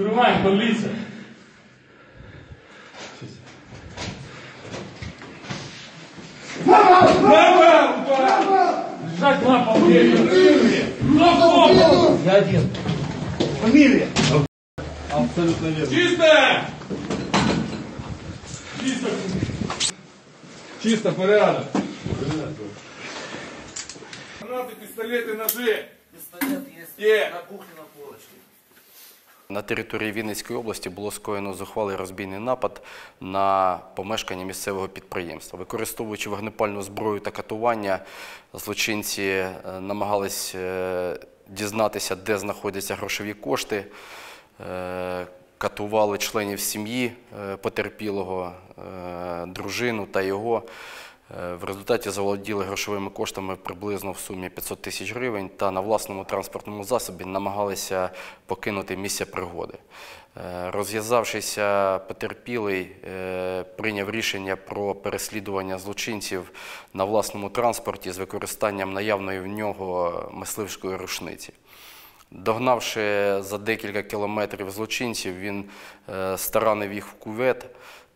Открываем, полиция. Лежать на полу. Я один. Фамилия? Абсолютно верно. Чисто! Чисто! Чисто, порядок. Гранаты, пистолеты, ножи. Пистолет есть Е. на кухне на полочке. На території Вінницької області було скоєно зухвалий розбійний напад на помешкання місцевого підприємства. Використовуючи вогнепальну зброю та катування, злочинці е, намагались е, дізнатися, де знаходяться грошові кошти, е, катували членів сім'ї потерпілого, дружину та його. Е, В результаті заволоділи грошовими коштами приблизно в сумі 500 тисяч гривень та на власному транспортному засобі намагалися покинути місце пригоди. Е, Розв'язавшися потерпілий, е, прийняв рішення про переслідування злочинців на власному транспорті з використанням наявної в нього мисливської рушниці. Догнавши за декілька кілометрів злочинців, він старанив їх в кувет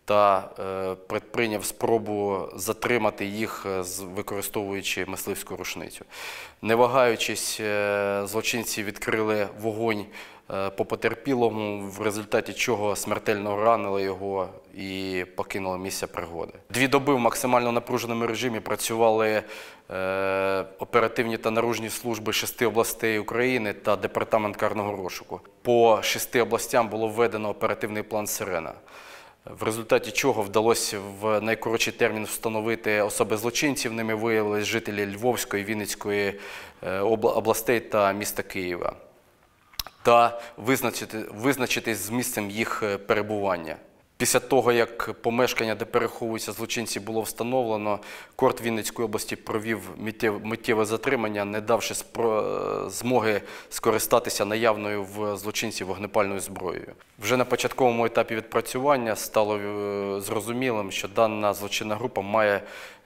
та е, предприйняв спробу затримати їх, е, використовуючи мисливську рушницю. Не вагаючись, е, злочинці відкрили вогонь по потерпілому, в результаті чого смертельно ранили його і покинули місце пригоди. Дві доби в максимально напруженому режимі працювали оперативні та наружні служби шести областей України та департамент карного розшуку. По шести областям було введено оперативний план Сирена. В результаті чого вдалося в найкоротший термін встановити особи злочинців. Ними виявилися жителі Львовської, Вінницької е, областей та міста Києва та визначити, визначитись з місцем їх е, перебування. Після того, як помешкання, де переховуються злочинці, було встановлено, корт Вінницької області провів миттєве затримання, не давши змоги скористатися наявною в злочинців вогнепальною зброєю. Вже на початковому етапі відпрацювання стало е, зрозумілим, що дана злочинна група має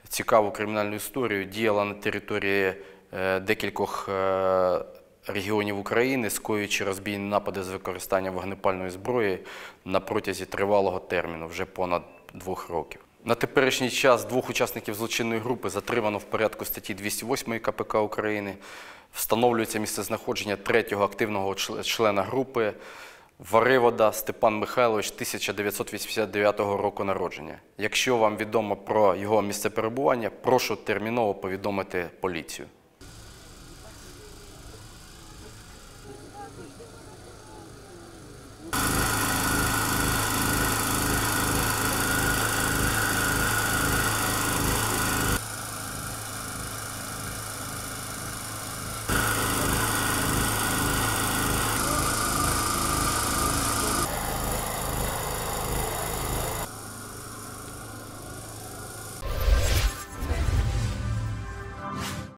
цікаву кримінальну історію, діяла на території е, декількох е, регіонів України, скоюючи розбійні напади з використанням вогнепальної зброї на протязі тривалого терміну, вже понад двох років. На теперішній час двох учасників злочинної групи затримано в порядку статті 208 КПК України. Встановлюється місцезнаходження третього активного члена групи Варивода Степан Михайлович 1989 року народження. Якщо вам відомо про його місце перебування, прошу терміново повідомити поліцію. Thank you.